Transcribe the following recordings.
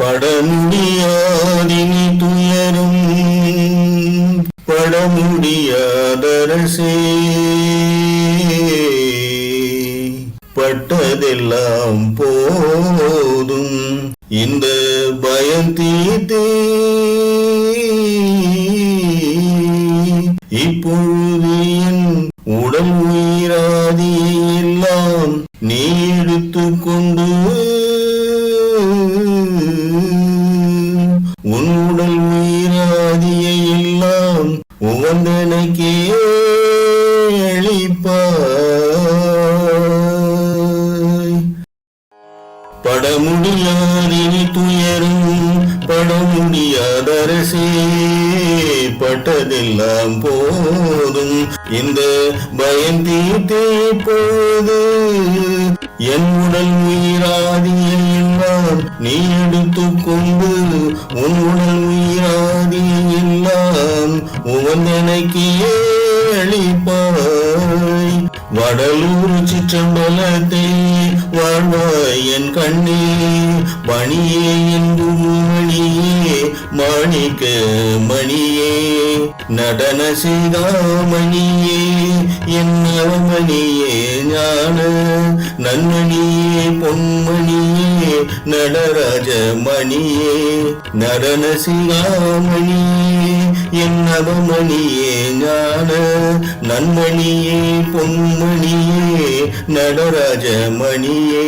படமுடியாதினி துயரும் படமுடியாதரசே. பட்டதெல்லாம் போதும் இந்த பயம் தீர்த்தே. இப்பொழுது படமுடியாதினி துயரும் படமுடியாதரசே பட்டதெல்லாம் போதும். இந்த பயம் தீர்த்தே போது என் உடல் உயிராதியை எல்லாம் நீ எடுத்துக்கொண்டு உன் உடல் உயிராதியை எல்லாம் உவந்தனைக்கு அளிப்பாய். வடலூர் சிற்றம்பலத்தை வாழ்வாய் என் கண்ணே மணியே என்று மணியே மாணிக்க மணியே. நடன செய்தாமணியே என் நவமணியே ஞான நன்மணியே பொன்மணியே. நடராஜ மணியே நடன என் நவமணியே ஞான நன்மணியே பொன்மணியே நடராஜ மணியே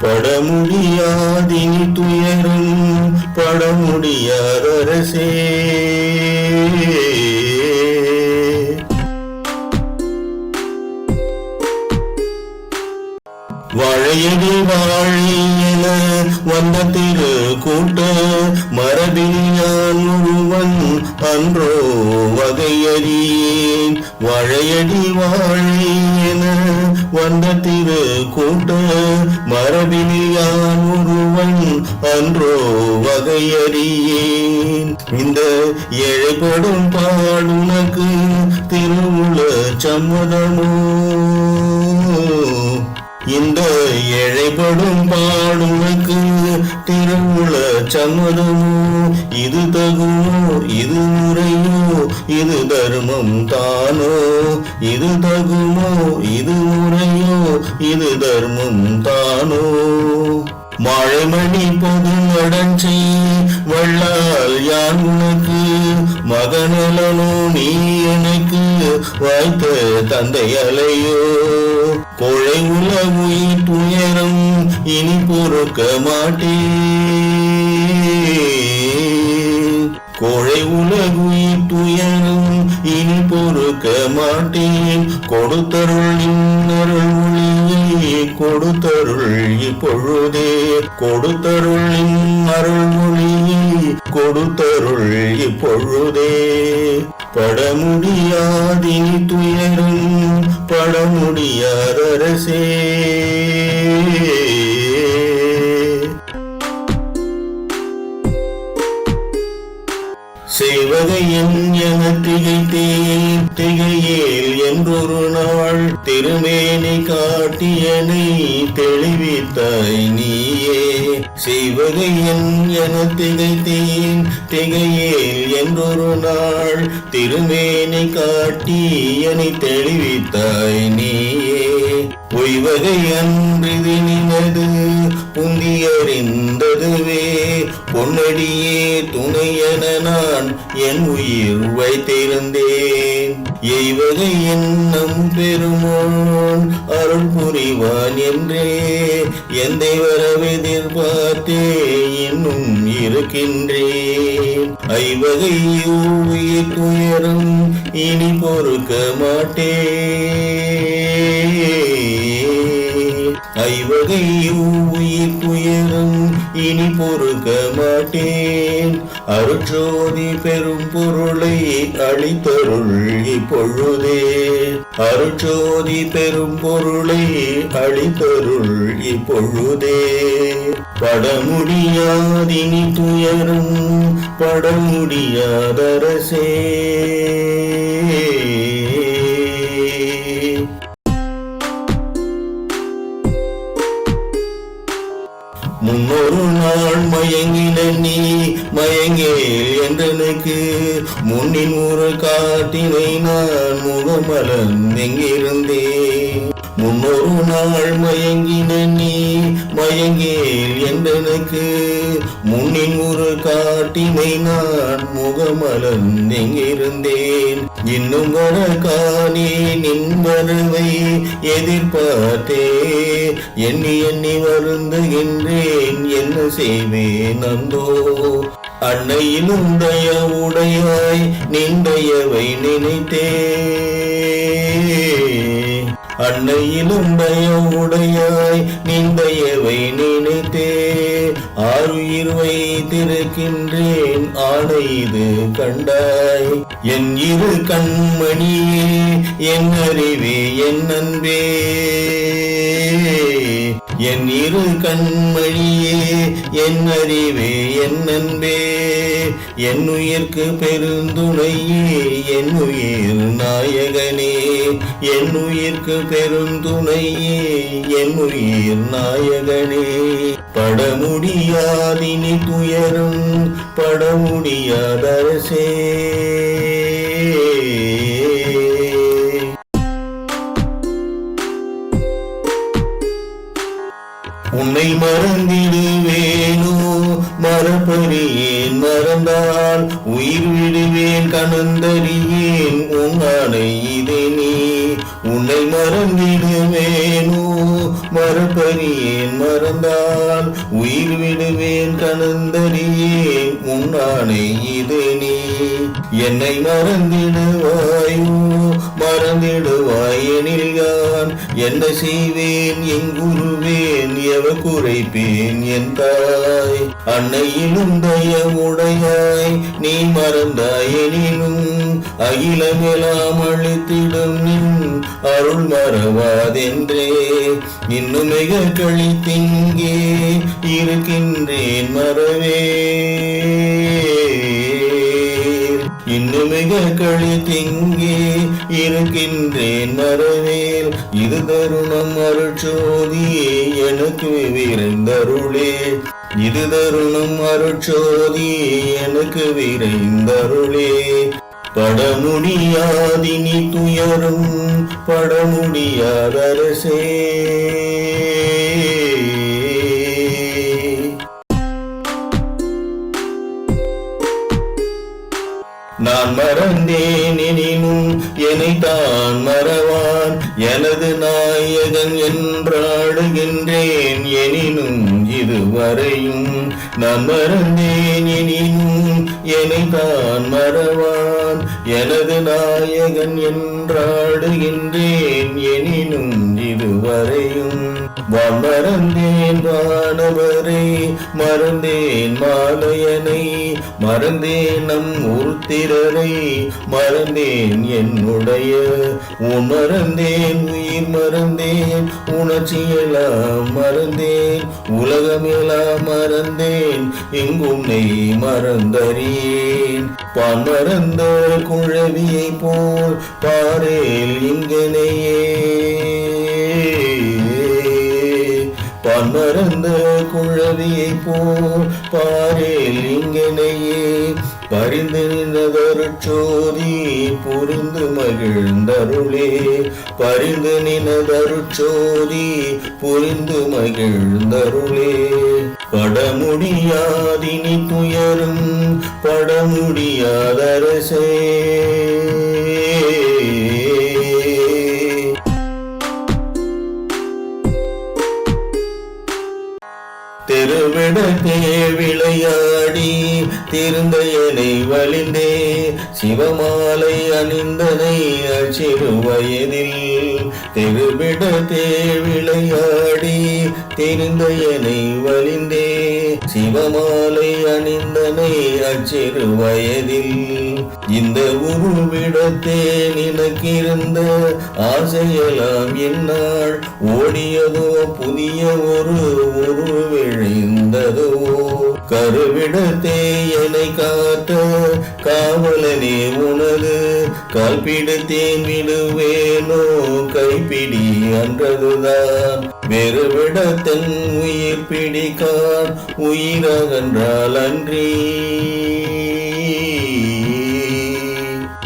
பட துயரும் பட முடியாதரசே வாழையடி வாழியன வந்த திரு கூட்ட மரபினியான் ஒருவன் அன்றோ வகையறியேன். வாழையடி வாழியன வந்த திரு கூட்ட மரபினியான் ஒருவன் அன்றோ வகையறியேன். இந்த ஏழைப்படும் பாடுனக்கு திருவுள சம்மதமோ? இந்த ஏழைப்படும் பாடுனக்கு திருவுள சம்மதமோ இது தகுமோ? இது முறையோ? இது தர்மம் தானோ? இது தகுமோ? இது முறையோ? இது தர்மம் தானோ? மழைமணி பொது நடஞ்சை வள்ளால் யான் உனக்கு? மகனலனோ நீ எனக்கு வாய்த்த தந்தையலையோ கொழை உலகுயிர் துயரம் இனி பொறுக்க மாட்டேன். கொழை உலகுயிர் துயரம் இனி பொறுக்க மாட்டேன். கொடுத்தருள் இன்னருள் ஒளியை கொடுத்தருள் இப்பொழுதே கொடுத்தருள் அருள் ஒளியை கொடுத்தருள் இப்பொழுதே. பட முடியாதினி துயரும் பட முடியாதரசே செய்வகையன் என திகைத்தேன் திகையேல் என்றொரு நாள் திருமேனி காட்டியனை தெளிவித்தாய் நீயே. செய்வகையன் என திகைத்தேன் திகையேல் என்றொரு நாள் திருமேனை காட்டி காட்டியனை தெளிவித்தாய் நீயே. பொய்வகை அன்றிது நினது புந்தியறிந்ததுவே பொன்னடியே துணையென நான் என் உயிர் வைத்திருந்தேன். எய்வகை எண்ணம் பெருமோன் அருள் புரிவான் என்றே. எந்தை வரவெதிர்பார்த்தே இன்னும் இருக்கின்றேன் ஐவகை உயிர் துயரும் இனி பொறுக்க மாட்டேன் ஐவகை உயிர் துயரும் இனி பொறுக்க மாட்டேன் அருட்சோதி பெரும் பொருளை அளித்தருள் இப்பொழுதே. அருட்சோதி பெரும் பொருளை அளித்தருள் இப்பொழுதே. படமுடியாதினி துயரும் படமுடியாதரசே. மயங்கின நீ மயங்கேல் என்றனுக்கு. முன்னின் ஊரை காட்டினை நான் முகமலன் எங்கிருந்தேன் முன்னொரு நாள் மயங்கின நீ மயங்கேல் என்றெனக்கு முன்னின் ஒரு காட்டினை நான் முகமலர்ந்தெங்கிருந்தேன் இன்னும் வர காணே நின் வரவை எதிர்பார்த்தே. எண்ணி எண்ணி வருந்துகின்றேன் என்ன செய்வேன் அந்தோ? அன்னையிலும் தய உடையாய் நின்றயவை நினைத்தே. அன்னையிலும் தய உடையாய் நின்றயவை நினைத்தே. ஆறுயிர் வைத்திருக்கின்றேன் ஆணை இது கண்டாய். என் இரு கண்மணியே என் அறிவே என் அன்பே. என் இரு கண்மணியே என் அறிவே என் அன்பே. என் உயிர்க்கு பெருந்துணையே என் உயிர் நாயகனே. என் உயிர்க்கு பெருந்துணையே என் உயிர் நாயகனே. பட முடியாதினி துயரும் பட உன்னானை இதே நீ. என்னை மறந்திடுவாயோ? மறந்திடுவாய் எனில் யான்? என்ன செய்வேன்? எங்குருவேன் எவ குறைப்பேன்? என் தாய். அன்னையிலும் தயவுடையாய் நீ மறந்தாய் எனினும். அகிலமெல்லாம் அழித்திடும் நின் அருள் மறவாதென்றே. இன்னும் மிக கழித்திங்கே. இருக்கின்றேன் மறவே. கழி திங்கே இருக்கின்றேன் மறவேல் இது தருணம் அருட்சோதியே எனக்கு விரைந்தருளே. இது தருணம் அருட்சோதியே எனக்கு விரைந்தருளே. படமுடியாதினி துயரும் படமுடியாதரசே. முடியாதரசே மறந்தேன் எனினும் என்னை தான் மறவான். எனது நாயகன் என்றாடுகின்றேன் எனினும் இதுவரையும் நான் மறந்தேன் எனினும் என்னை தான் மறவான். எனது நாயகன் என்றாடுகின்றேன் எனினும் இதுவரையும் மறந்தேன் வானவரை மறந்தேன் மாலையனை மறந்தேன் நம் உருத்திரரை மறந்தேன் என்னுடைய உன் மறந்தேன் உயிர் மறந்தேன் உணர்ச்சியெல்லாம் மறந்தேன் உலகமெல்லாம் மறந்தேன் எங்குன்னை மறந்தறியேன். பான் குழவியை போல் பாரேல் இங்கனையே. பான் குழவியை போல் பாரேல் இங்கனையே. பரிந்து நின்றதொரு சோதி புரிந்து மகிழ்ந்தருளே. பரிந்து நினதருச்சோதி புரிந்து மகிழ்ந்தருளே. படமுடியாதினி துயரும் பட முடியாதரசே திருவிடத்தே விளையாடி திருந்தையனை வழிந்தே சிவமாலை அணிந்தனை அச்சிறு வயதில் திருவிடத்தே விளையாடி திருந்தையனை வழிந்தே சிவமாலை அணிந்தனை அச்சிறு வயதில் இந்த உருவிடத்தே நினக்கிருந்த ஆசையெல்லாம் என்னால் ஓடியதோ புதிய ஒரு உருவிழிந்ததோ. கருவிடத்தே என்னை காட்ட காவலனே உனது. கால்பிடித்தேன் விடுவேனோ கைப்பிடி அன்றதுதான். வெறுவிடத்தன் உயிர் பிடிக்கான் உயிரகன்றால் அன்றி.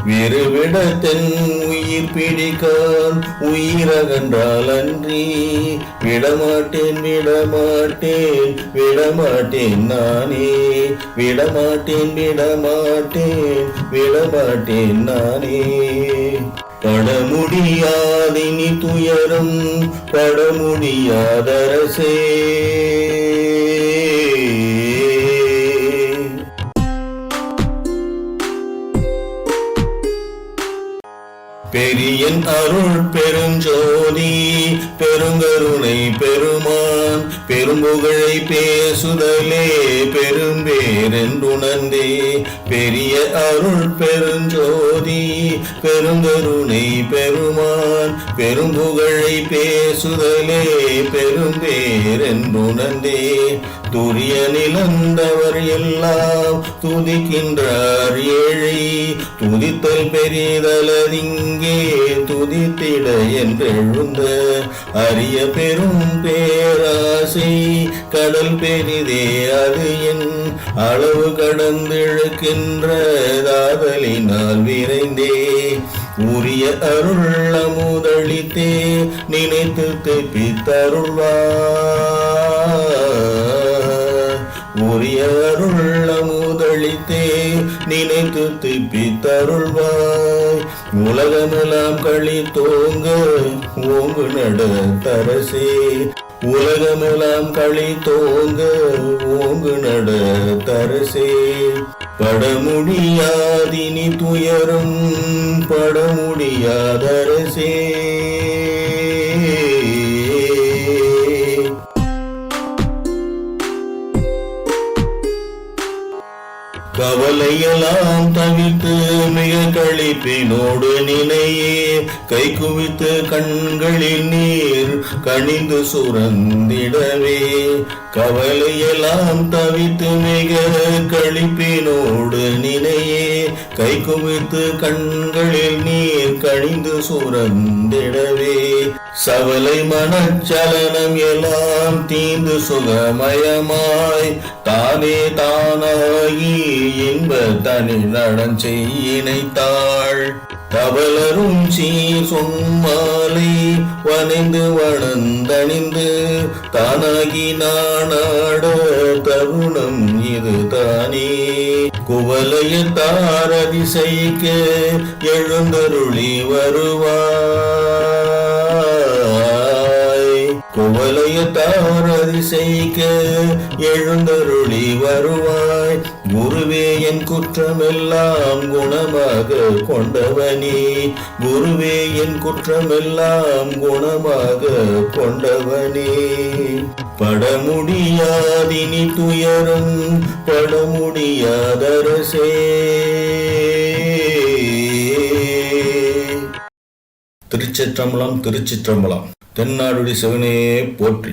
பெருவிடத்தன் உயிர் பிடிக்கான் உயிரகன்றால் அன்றி. விடமாட்டேன் விடமாட்டேன் விடமாட்டேன் நானே. விடமாட்டேன் விடமாட்டேன் விடமாட்டேன் நானே. பட முடியாதினி துயரும் பட என் அருள் பெருஞ்சோதி. பெருங்கருணை பெருமான் பெரும்புகழை பேசுதலே பெரும்பேரென்றுணர்ந்தே. பெரிய அருள் பெருஞ்சோதி பெருங்கருணை பெருமான் பெரும்புகழை பேசுதலே பெரும்பேரென்றுணர்ந்தே. துரிய நிலந்தவர் எல்லாம் துதிக்கின்றார் ஏழை துதித்தல் பெரிதலதிங்கே துதித்திட என்றெழுந்த அரிய பெரும் பேராசை. கடல் பெரிதே அது என் அளவு கடந்திழுக்கின்ற தாதலினால் விரைந்தே. உரிய அருள் அமுதளித்தே நினைத்து தெப்பித்தருள்வார். உரிய அருள் அமுதளித்தே நினைத்து திப்பி தருள்வாய் உலகமெல்லாம் களி தோங்க ஓங்கு நட தரசே உலகமெல்லாம் களி தோங்க ஓங்கு நட தரசே பட துயரும் படமுடியாதரசே. கவலையெல்லாம் தவிர்த்து மிக கழிப்பினோடு நினையே. கை குவித்து கண்களின் நீர் கணிந்து சுரந்திடவே. கவலையெல்லாம் தவித்து மிக கழிப்பினோடு நினையே. கை குவித்து கண்களில் நீர் கணிந்து சுரந்திடவே. சவலை மனச்சலனம் எல்லாம் தீந்து சுகமயமாய் தானே தானாகி இன்ப தனி நடஞ்செய்யினைத்தாள் தவளரும் சீ சொம்மாலை வனைந்து வளர்ந்தணிந்து தானாகி நானாட தருணம் இது தானே. குவலைய தாரதிசைக்கு எழுந்தருளி வருவாய் தாரதிசைக்க எழுந்தருளி வருவாய். குருவே என் குற்றமெல்லாம் குணமாக கொண்டவனே. குருவே என் குற்றமெல்லாம் குணமாக கொண்டவனே. பட முடியாதினி துயரும் பட முடியாதரசே திருச்சிற்றம்பலம் திருச்சிற்றம்பலம். தென்னாடுடி சிவனே போற்றி.